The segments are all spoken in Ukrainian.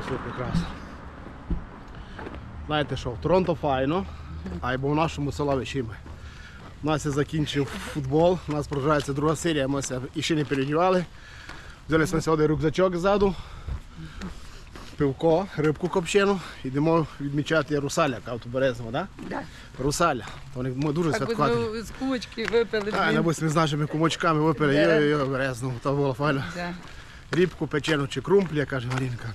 Все прекрасно. Знаєте що, в Торонто файно, а й бо в нашому селовищі ми. У нас я закінчив футбол, у нас продовжується друга серія, ми і ще не переодівали. Взяли ми сьогодні рюкзачок ззаду, пивко, рибку копчену, йдемо відмічати Русаля, кавту Березного, так? Да. Русаля. Вони ми дуже Так ми з кумочки випили. А, небось ми з нашими кумочками випили, Да. йо-йо, Березного, то було файно. Да. Рібку печену чи крумпля, каже Марінка.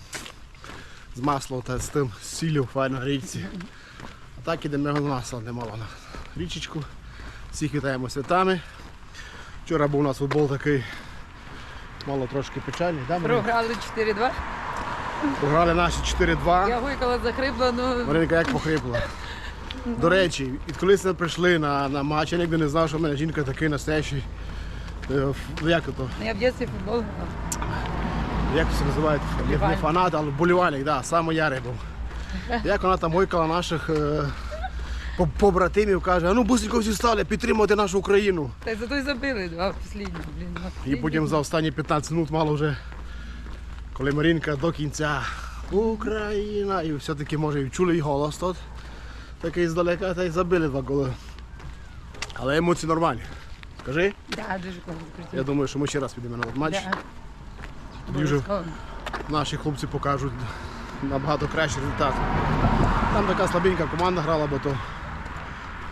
З маслом та з тим з сіллю файно річці. А так ідемо з масла немало на річечку. Всіх вітаємо святами. Вчора був у нас футбол такий мало трошки печальний. Да? Програли 4-2. Програли наші 4-2. Я гойкала захрипла, ну Маринка як похрипла. До речі, відколи ми прийшли на, на матч, я ніби не знав, що в мене жінка такий настоящий. е, ф- Як то? я в дитинстві футбол грала. Як це називають, не, не фанат, але болівальник, да, саме ярий був. Як вона там гойкала наших е, побратимів, каже, а ну бусенько всі стали підтримувати нашу Україну. Та й зато й забили два останні, блін. І потім за останні 15 минут мало вже, коли Марінка до кінця Україна, і все-таки може і чули і голос тут, такий здалека, та й забили два голи. Але емоції нормальні. Скажи, Да, дуже круто. я думаю, що ми ще раз підемо на матч. Да. Дуже Обов'язково. наші хлопці покажуть набагато кращий результат. Там така слабенька команда грала, бо то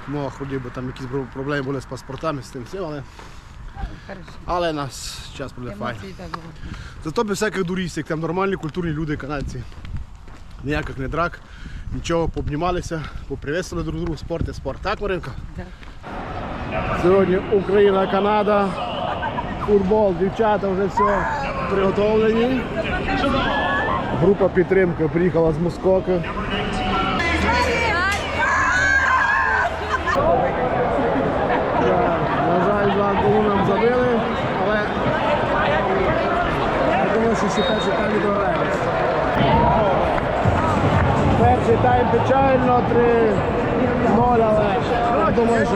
ну, хотів би там якісь проблеми були з паспортами, з тим всім, але, але нас час буде файно. Так. Зато без всяких дурістів, там нормальні культурні люди, канадці. Ніяких не драк, нічого, пообнімалися, поприветствували друг другу, спорт і спорт. Так, Маринко? Да. Сьогодні Україна, Канада, футбол, дівчата вже все приготовлені. Група підтримки приїхала з Москоки. На жаль, два голи нам забили, але я думаю, що ще перший тайм відіграємося. Перший тайм печально, 3-0, але я думаю, що!